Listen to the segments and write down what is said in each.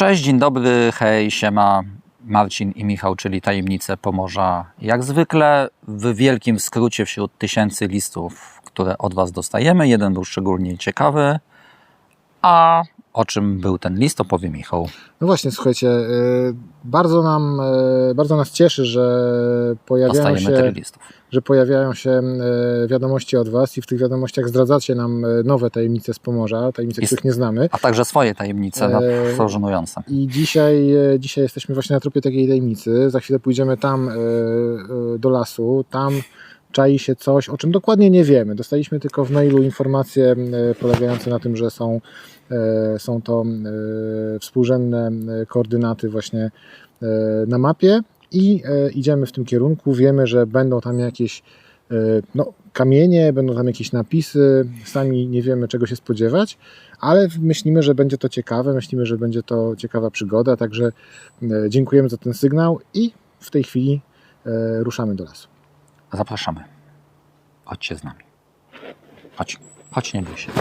Cześć, dzień dobry, hej, siema, Marcin i Michał, czyli Tajemnice Pomorza. Jak zwykle w wielkim skrócie wśród tysięcy listów, które od Was dostajemy, jeden był szczególnie ciekawy, a o czym był ten list, opowie Michał. No właśnie, słuchajcie, y, bardzo nam, y, bardzo nas cieszy, że pojawiają Dostajemy się, tyle listów. Że pojawiają się y, wiadomości od Was i w tych wiadomościach zdradzacie nam y, nowe tajemnice z Pomorza, tajemnice, Jest- których nie znamy. A także swoje tajemnice, no, Eee, są żenujące. I dzisiaj, e, dzisiaj jesteśmy właśnie na tropie takiej tajemnicy. Za chwilę pójdziemy tam e, e, do lasu. Tam czai się coś, o czym dokładnie nie wiemy. Dostaliśmy tylko w mailu informacje e, polegające na tym, że są, e, są to e, współrzędne e, koordynaty właśnie e, na mapie i e, idziemy w tym kierunku. Wiemy, że będą tam jakieś e, no, kamienie, będą tam jakieś napisy. Sami nie wiemy, czego się spodziewać ale myślimy, że będzie to ciekawe, myślimy, że będzie to ciekawa przygoda, także e, dziękujemy za ten sygnał i w tej chwili ruszamy do lasu. Zapraszamy. Chodźcie z nami. Chodź, chodź, nie bój się.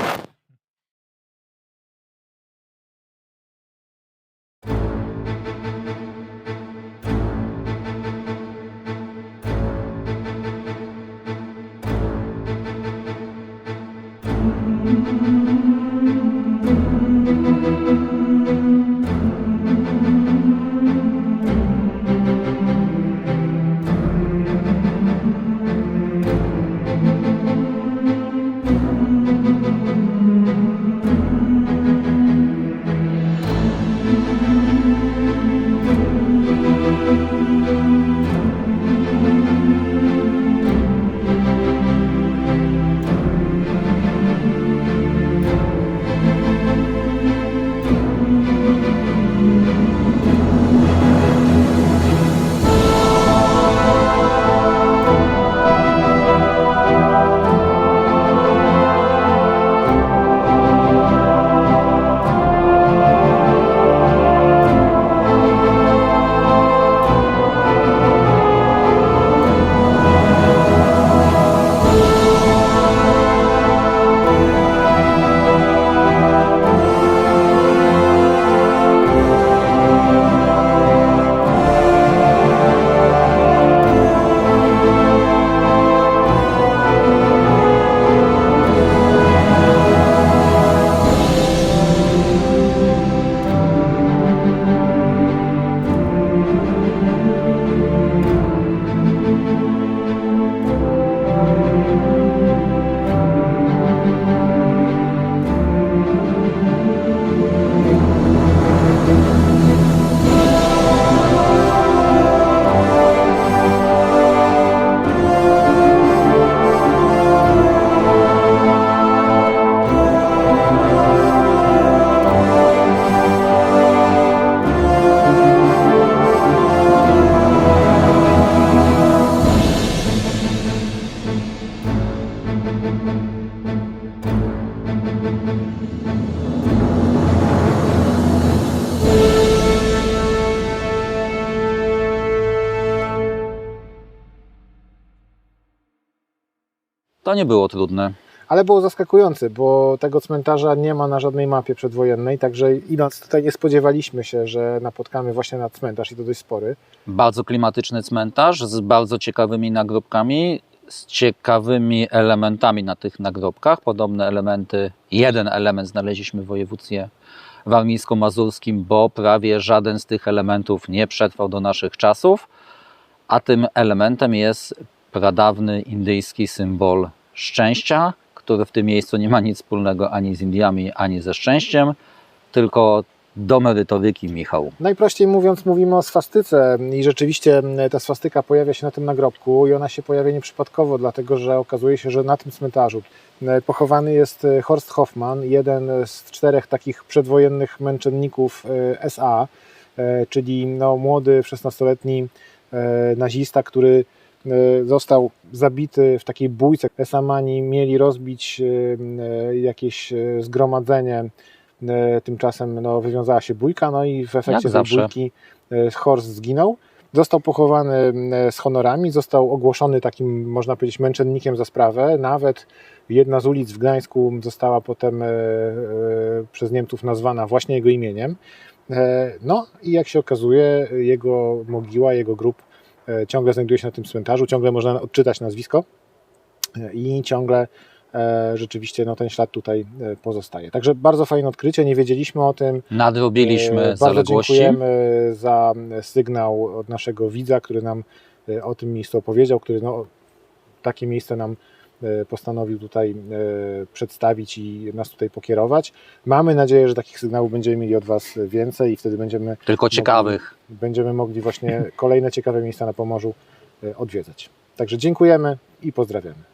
To nie było trudne. Ale było zaskakujące, bo tego cmentarza nie ma na żadnej mapie przedwojennej, także idąc tutaj nie spodziewaliśmy się, że napotkamy właśnie na cmentarz i to dość spory. Bardzo klimatyczny cmentarz z bardzo ciekawymi nagrobkami, z ciekawymi elementami na tych nagrobkach. Podobne elementy, jeden element znaleźliśmy w województwie warmińsko-mazurskim, bo prawie żaden z tych elementów nie przetrwał do naszych czasów, a tym elementem jest pradawny indyjski symbol szczęścia, który w tym miejscu nie ma nic wspólnego ani z Indiami, ani ze szczęściem, tylko do merytoryki Michał. Najprościej mówiąc, mówimy o swastyce i rzeczywiście ta swastyka pojawia się na tym nagrobku i ona się pojawia nieprzypadkowo, dlatego że okazuje się, że na tym cmentarzu pochowany jest e, Horst Hoffmann, jeden z czterech takich przedwojennych męczenników e, SA, e, czyli no, młody, 16-letni e, nazista, który został zabity w takiej bójce. Esamani mieli rozbić e, e, jakieś zgromadzenie Tymczasem no, wywiązała się bójka, no i w efekcie tej bójki Horst zginął. Został pochowany z honorami, został ogłoszony takim, można powiedzieć, męczennikiem za sprawę. Nawet jedna z ulic w Gdańsku została potem przez Niemców nazwana właśnie jego imieniem. No i jak się okazuje, jego mogiła, jego grób e, ciągle znajduje się na tym cmentarzu, ciągle można odczytać nazwisko e, i ciągle e, rzeczywiście no, ten ślad tutaj e, pozostaje. Także bardzo fajne odkrycie, nie wiedzieliśmy o tym. Nadrobiliśmy E, Bardzo zaległości. dziękujemy za sygnał od naszego widza, który nam e, o tym miejscu opowiedział, który no, takie miejsce nam e, postanowił tutaj e, przedstawić i nas tutaj pokierować. Mamy nadzieję, że takich sygnałów będziemy mieli od Was więcej i wtedy będziemy, Tylko ciekawych. będziemy mogli właśnie kolejne ciekawe miejsca na Pomorzu e, odwiedzać. Także dziękujemy i pozdrawiamy.